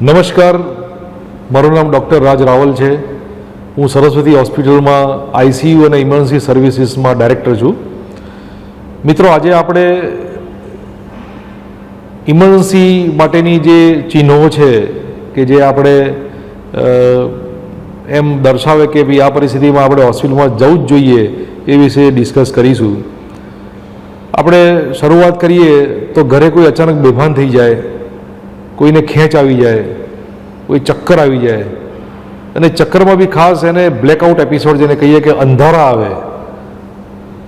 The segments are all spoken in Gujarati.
નમસ્કાર. મારું નામ ડૉક્ટર રાજ રાવલ છે. હું સરસ્વતી હોસ્પિટલમાં આઈસીયુ અને ઇમરજન્સી સર્વિસીસમાં ડાયરેક્ટર છું. મિત્રો, આજે આપણે ઇમરજન્સી માટેની જે ચિહ્નો છે કે જે આપણે એમ દર્શાવે કે ભાઈ આ પરિસ્થિતિમાં આપણે હોસ્પિટલમાં જવું જ જોઈએ એ વિશે ડિસ્કસ કરીશું. આપણે શરૂઆત કરીએ તો ઘરે કોઈ અચાનક બેભાન થઈ જાય કોઈને ખેંચ આવી જાય, કોઈ ચક્કર આવી જાય. અને ચક્કરમાં બી ખાસ એને બ્લેકઆઉટ એપિસોડ જેને કહીએ કે અંધારા આવે.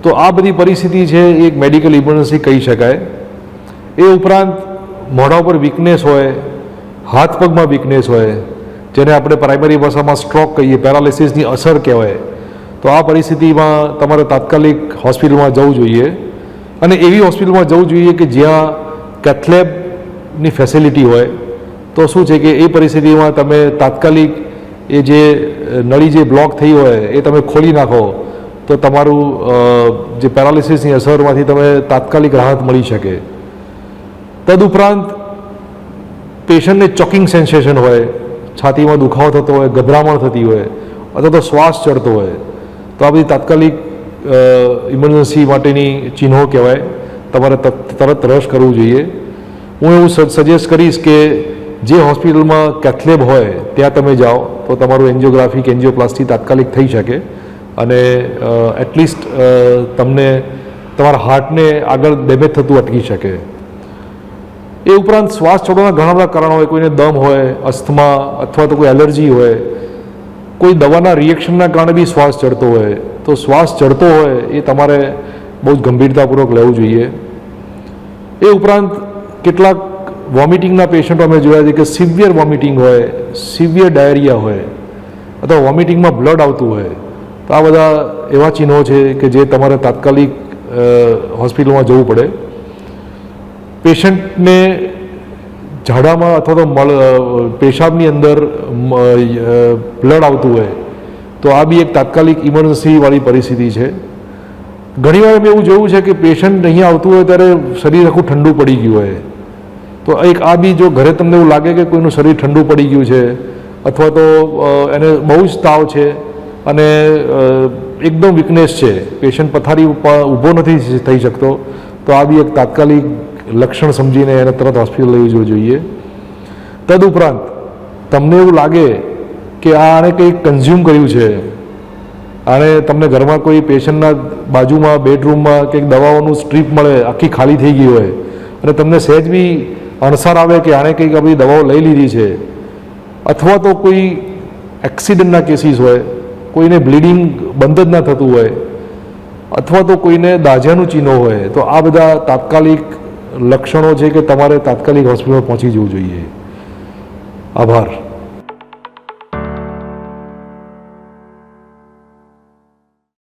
તો આ બધી પરિસ્થિતિ છે એ એક મેડિકલ ઇમરજન્સી કહી શકાય. એ ઉપરાંત મોઢા ઉપર વીકનેસ હોય, હાથ પગમાં વીકનેસ હોય, જેને આપણે પ્રાઇમરી ભાષામાં સ્ટ્રોક કહીએ પેરાલિસિસની અસર કહેવાય. તો આ પરિસ્થિતિમાં તમારે તાત્કાલિક હોસ્પિટલમાં જવું જોઈએ. અને એવી હોસ્પિટલમાં જવું જોઈએ કે જ્યાં કેથલેબની ફેસિલિટી હોય, તો શું છે કે એ પરિસ્થિતિમાં તમે તાત્કાલિક એ જે નળી જે બ્લોક થઈ હોય, એ તમે ખોલી નાખો, તો તમારું જે પેરાલિસિસની અસરમાંથી તમે તાત્કાલિક રાહત મળી શકે. તદુપરાંત પેશન્ટને ચોકિંગ સેન્સેશન હોય, છાતીમાં દુખાવો થતો હોય, ગભરામણ થતી હોય, અથવા તો શ્વાસ ચડતો હોય, તો આ બધી તાત્કાલિક ઇમરજન્સી માટેની ચિહ્નો કહેવાય. તમારે તરત રશ કરવું જોઈએ. હું એવું સજેસ્ટ કરીશ કે જે હોસ્પિટલમાં કેથલેબ હોય, ત્યાં તમે જાઓ, તો તમારું એન્જિયોગ્રાફી કે એન્જિયોપ્લાસ્ટી તાત્કાલિક થઈ શકે. અને એટલીસ્ટ તમને તમારા હાર્ટને આગળ ડેમેજ થતું અટકી શકે. એ ઉપરાંત શ્વાસ છોડવાના ઘણા બધા કારણો હોય. કોઈને દમ હોય, અસ્થમા અથવા તો કોઈ એલર્જી હોય, કોઈ દવાના રિએક્શનના કારણે બી શ્વાસ ચડતો હોય. તો શ્વાસ ચડતો હોય એ તમારે બહુ જ ગંભીરતાપૂર્વક લેવું જોઈએ. એ ઉપરાંત કેટલાક વોમિટિંગના પેશન્ટો અમે જોયા છે કે સિવિયર વોમિટિંગ હોય, સિવિયર ડાયરિયા હોય, અથવા વોમિટિંગમાં બ્લડ આવતું હોય, તો આ બધા એવા ચિહ્નો છે કે જે તમારે તાત્કાલિક હોસ્પિટલમાં જવું પડે. પેશન્ટને ઝાડામાં અથવા તો મળ પેશાબની અંદર બ્લડ આવતું હોય, તો આ બી એક તાત્કાલિક ઇમરજન્સીવાળી પરિસ્થિતિ છે. ઘણીવાર મેં એવું જોયું છે કે પેશન્ટ અહીંયા આવતું હોય ત્યારે શરીર આખું ઠંડુ પડી ગયું હોય. તો એક આ બી જો ઘરે તમને એવું લાગે કે કોઈનું શરીર ઠંડુ પડી ગયું છે, અથવા તો એને બહુ જ તાવ છે અને એકદમ વીકનેસ છે પેશન્ટ પથારી ઉપર ઊભો નથી થઈ શકતો, તો આ બી એક તાત્કાલિક લક્ષણ સમજીને એને તરત હોસ્પિટલ લઈ જવું જોઈએ. તદુપરાંત તમને એવું લાગે કે આ આણે કંઈક કન્ઝ્યુમ કર્યું છે, આણે તમને ઘરમાં કોઈ પેશન્ટના બાજુમાં બેડરૂમમાં કંઈક દવાઓનું સ્ટ્રીપ મળે, આખી ખાલી થઈ ગઈ હોય, અને તમને સહેજ બી અણસાર આવે કે આણે કંઈક આ દવાઓ લઈ લીધી છે, અથવા તો કોઈ એક્સિડન્ટના કેસીસ હોય, કોઈને બ્લીડિંગ બંધ જ ના થતું હોય, અથવા તો કોઈને દાજાનું ચિહ્નો હોય, તો આ બધા તાત્કાલિક લક્ષણો છે કે તમારે તાત્કાલિક હોસ્પિટલમાં પહોંચી જવું જોઈએ. આભાર.